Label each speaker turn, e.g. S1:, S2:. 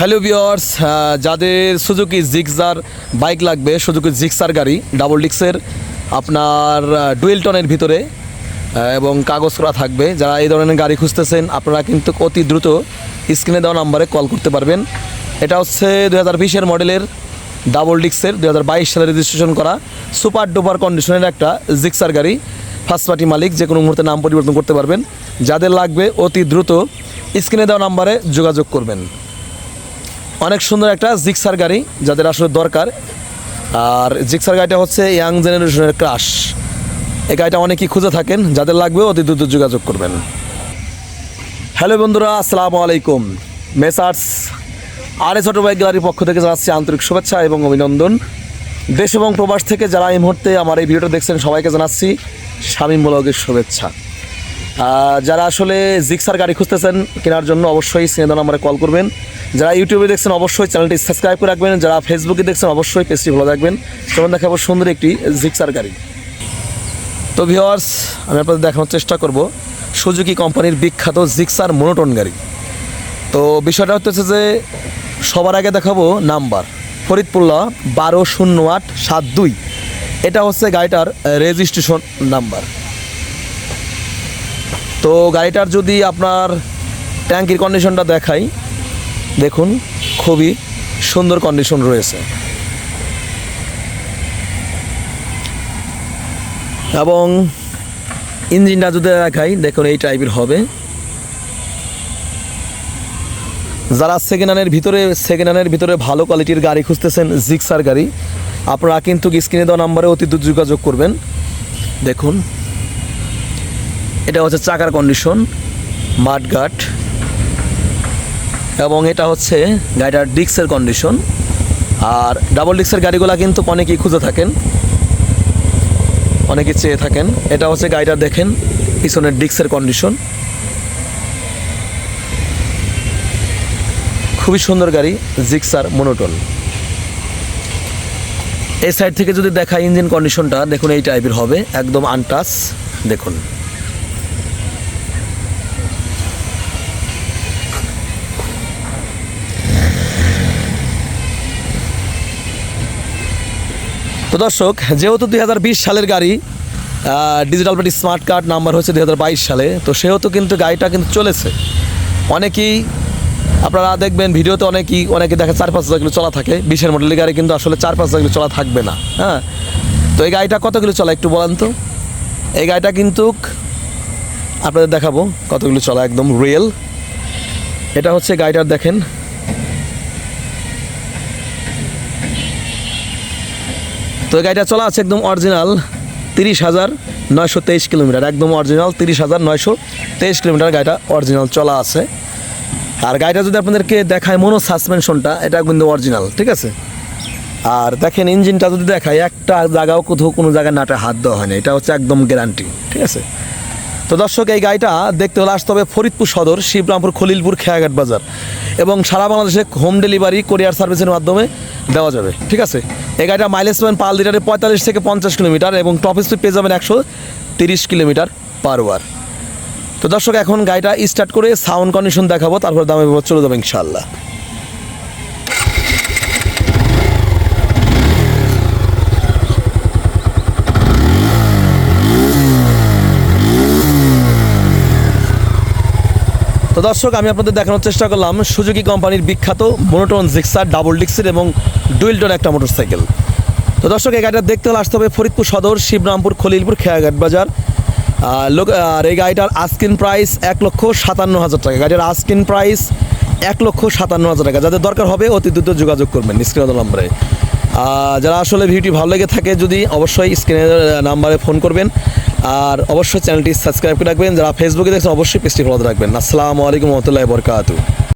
S1: Hello বিয়ার্স যাদের Suzuki Gixxer bike লাগবে, Suzuki Gixxer গাড়ি, ডাবল ডিক্সের আপনার ডুয়েল টনের ভিতরে এবং কাগজ করা থাকবে, যারা এই ধরনের গাড়ি খুঁজতেছেন, আপনারা কিন্তু অতি দ্রুত স্ক্রিনে দেওয়া নাম্বারে কল করতে পারবেন। এটা হচ্ছে দু হাজার বিশের মডেলের ডাবল ডিক্সের দু হাজার বাইশ সালে রেজিস্ট্রেশন করা সুপার ডুপার কন্ডিশনের একটা জিক্সার গাড়ি ফার্স্ট পার্টি মালিক, যে কোনো মুহূর্তে নাম পরিবর্তন করতে পারবেন। যাদের লাগবে অতি দ্রুত স্ক্রিনে দেওয়া নাম্বারে যোগাযোগ করবেন। অনেক সুন্দর একটা জিক্সার গাড়ি যাদের আসলে দরকার। আর জিক্সার গাড়িটা হচ্ছে ইয়াং জেনারেশনের ক্রাশ। এই গাড়িটা অনেকেই খুঁজে থাকেন, যাদের লাগবে অতি দ্রুত যোগাযোগ করবেন। হ্যালো বন্ধুরা, আসসালামু আলাইকুম। Messrs R S auto bike গ্যালারির পক্ষ থেকে জানাচ্ছি আন্তরিক শুভেচ্ছা এবং অভিনন্দন। দেশ এবং প্রবাস থেকে যারা এই মুহূর্তে আমার এই ভিডিওটা দেখছেন, সবাইকে জানাচ্ছি স্বামী ব্লগের শুভেচ্ছা। যারা আসলে জিক্সার গাড়ি খুঁজতেছেন, কেনার জন্য অবশ্যই সিনেমা নাম্বারে কল করবেন। যারা ইউটিউবে দেখছেন, অবশ্যই চ্যানেলটি সাবস্ক্রাইব করে রাখবেন। যারা ফেসবুকে দেখছেন, অবশ্যই পেজটি ভালো রাখবেন। যেমন দেখাবো সুন্দর একটি জিক্সার গাড়ি তো ভিওয়ার্স আমি আপনাদের দেখানোর চেষ্টা করব। সুজুকি কোম্পানির বিখ্যাত জিক্সার মনোটন গাড়ি। তো বিষয়টা হচ্ছে যে, সবার আগে দেখাবো নাম্বার। ফরিদপুল্লা বারো শূন্য আট সাত দুই। এটা হচ্ছে গাড়িটার রেজিস্ট্রেশন নাম্বার। তো গাড়িটার যদি আপনার ট্যাঙ্কির কন্ডিশনটা দেখাই দেখুন, খুবই সুন্দর কন্ডিশন রয়েছে। এবং ইঞ্জিনটা যদি দেখাই, দেখুন এই টাইপের হবে। যারা সেকেন্ড হ্যান্ডের ভিতরে সেকেন্ড হ্যান্ডের ভিতরে ভালো কোয়ালিটির গাড়ি খুঁজতেছেন জিক্সার গাড়ি, আপনারা কিন্তু স্ক্রিনে দেওয়া নাম্বারে অতি দ্রুত যোগাযোগ করবেন। দেখুন, এটা হচ্ছে চাকার কন্ডিশন মাঠঘাট। এবং এটা হচ্ছে গাড়িটার ডিক্সের কন্ডিশন আর ডাবল ডিক্সের গাড়িগুলো কিন্তু অনেকেই খুঁজে থাকেন। অনেকে চেয়ে থাকেন। এটা হচ্ছে গাড়িটা দেখেন, পিছনের ডিক্সের কন্ডিশন খুবই সুন্দর গাড়ি, জিক্সার মনোটন এই সাইড থেকে যদি দেখা ইঞ্জিন কন্ডিশনটা দেখুন এই টাইপের হবে, একদম আনটাচ দেখুন। দর্শক, যেহেতু দুই হাজার বিশ সালের গাড়ি ডিজিটাল প্লেটি স্মার্ট কার্ড নাম্বার হচ্ছে দুই হাজার বাইশ সালে, তো সেহেতু কিন্তু গাড়িটা কিন্তু চলেছে। অনেকেই আপনারা দেখবেন ভিডিওতে অনেকেই, অনেকে দেখে চার পাঁচ হাজার কিলো চলা থাকে। বিশের মডেলের গাড়ি কিন্তু আসলে চার পাঁচ হাজার কিলো চলা থাকবে না হ্যাঁ? তো এই গাড়িটা কত কিলো চলা একটু বলেন তো? এই গাড়িটা কিন্তু আপনাদের দেখাবো কতগুলো চলা একদম রিয়েল এটা হচ্ছে গাড়িটার দেখেন তো গাড়িটা চলা আছে একদম অরিজিনাল তিরিশ হাজার নয়শো তেইশ কিলোমিটার, একদম অরিজিনাল তিরিশ হাজার নয়শো তেইশ কিলোমিটার গাড়িটা অরিজিনাল চলা আছে। আর গাড়িটা যদি আপনাদেরকে দেখায় মনো সাসপেনশনটা, এটা কিন্তু অরিজিনাল ঠিক আছে? আর দেখেন ইঞ্জিনটা যদি দেখায়, একটা জায়গাও কোথাও কোনো জায়গায় নাটে হাত দেওয়া হয় না, এটা হচ্ছে একদম গ্যারান্টি ঠিক আছে? তো দর্শক, এই গাড়িটা দেখতে হলে আসতে হবে ফরিদপুর সদর, শিবরামপুর খলিলপুর খেয়াঘাট বাজার এবং সারা বাংলাদেশে হোম ডেলিভারি কোরিয়ার সার্ভিসের মাধ্যমে দেওয়া যাবে। ঠিক আছে? এই গাড়িটা মাইলেজ পাবেন পার লিটারে পঁয়তাল্লিশ থেকে পঞ্চাশ কিলোমিটার এবং টপ স্পিড পেয়ে যাবেন একশো তিরিশ কিলোমিটার পার ওয়ার তো দর্শক, এখন গাড়িটা স্টার্ট করে সাউন্ড কন্ডিশন দেখাবো, তারপর দামে চলে যাব ইনশাল্লাহ তো দর্শক, আমি আপনাদের দেখানোর চেষ্টা করলাম সুজুকি কোম্পানির বিখ্যাত মোনোটন জিক্সার, ডাবল ডিক্সের এবং ডুয়েলটন একটা মোটরসাইকেল। তো দর্শক, এই গাড়িটা দেখতে হলে আসতে হবে ফরিদপুর সদর, শিবরামপুর, খলিলপুর, খেয়াঘাট বাজার। লোক আর এই গাড়িটার আস্কিন প্রাইস এক লক্ষ সাতান্ন হাজার টাকা। গাড়ির আস্কিন প্রাইস এক লক্ষ সাতান্ন হাজার টাকা। যাদের দরকার হবে অতি দ্রুত যোগাযোগ করবেন স্ক্রিনের নম্বরে। যারা আসলে ভিডিওটি ভালো লেগে থাকে, যদি অবশ্যই স্ক্রিনের নাম্বারে ফোন করবেন। আর অবশ্যই চ্যানেলটি সাবস্ক্রাইব করে রাখবেন। যারা ফেসবুকে দেখছেন, অবশ্যই পেজটি ফলো রাখবেন। আসসালামু আলাইকুম রহমতুল্লাহ বরকাতু